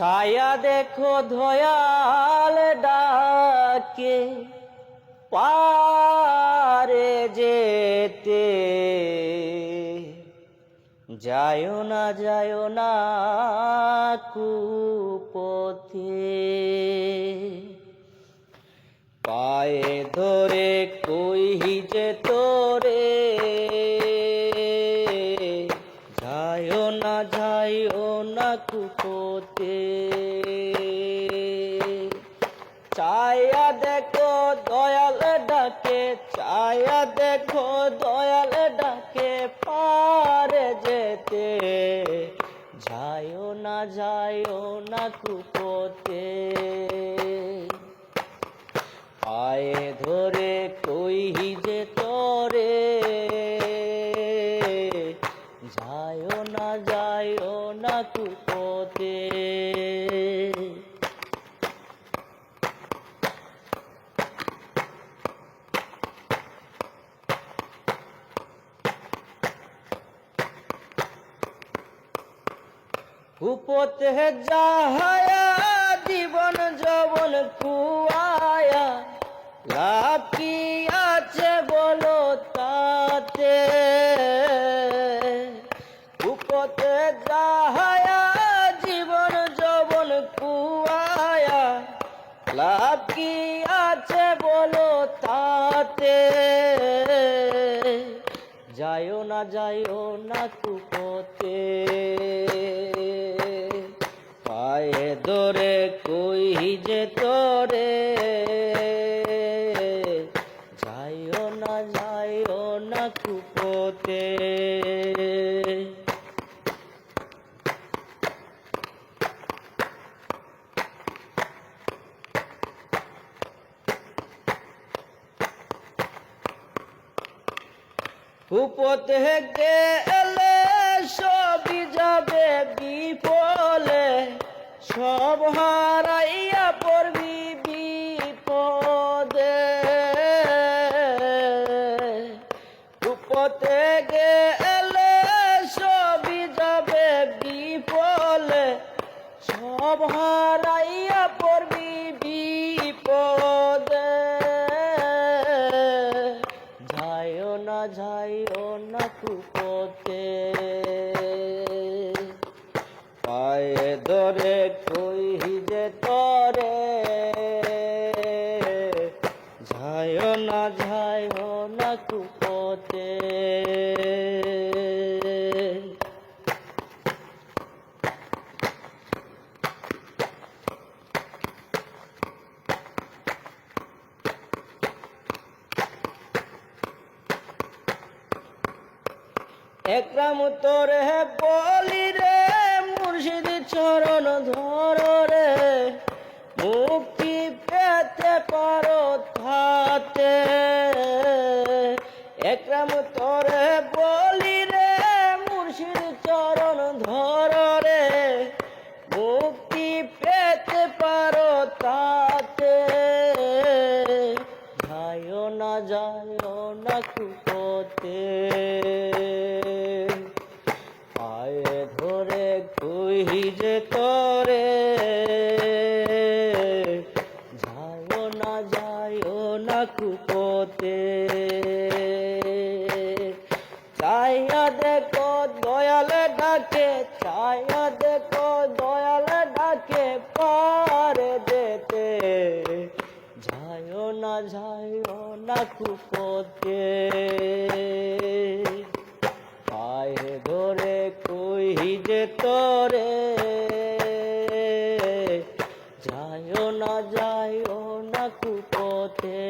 ছায়া দেখো ধয়াল ডাকে পারে যেতে। যায় না যায় না কুপথে। পায়ে ধরে কই যে তোরে। যায়ও না যায়ও না কুপোতে। ছায়া দেখো, দয়াল ডাকে, ছায়া দেখো, দয়াল ডাকে, পারে যেতে। যায়ও না যায়ও না কুপোতে। পায়ে ধরে কই যে না কুপোতে কুপোতে যাহায়া জীবন যবন কুয়ায়া লাভ কি আছে বলো লাভ কি আছে বলো তাতে। যায়ও না যায়ও না কুপোতে। পায়ে ধরে কই যে তোরে। যাইও না যাইও না কুপোতে। কুপোতে গেলে সবই যাবে বিপলে। সব হারাইয়া পড়বি বিপদে। কুপোতে গেলে সবই যাবে বিপলে। সব হারাইয়া পড়বি বিপদে। যাইও না যাইও না কুপোতে পায়ে ধরে কই একরাম তোরে বলি রে, মুর্শিদ চরণ ধর রে। মুক্তি পেতে পারো থাতে একরাম তোরে বলি রে, মুর্শিদ চরণ ধর রে। মুক্তি পেতে পারো তাতে। যায়ও না যায়ও না কুপোতে। কই যে তোরে যায়ও না যায়ও না কুপোতে। চাইয়া দেখো, দয়াল ডাকে চাইয়া দেখো, দয়াল ডাকে পারে যেতে যায়ও না যায়ও না কুপোতে। না যায়ও না কুপোতে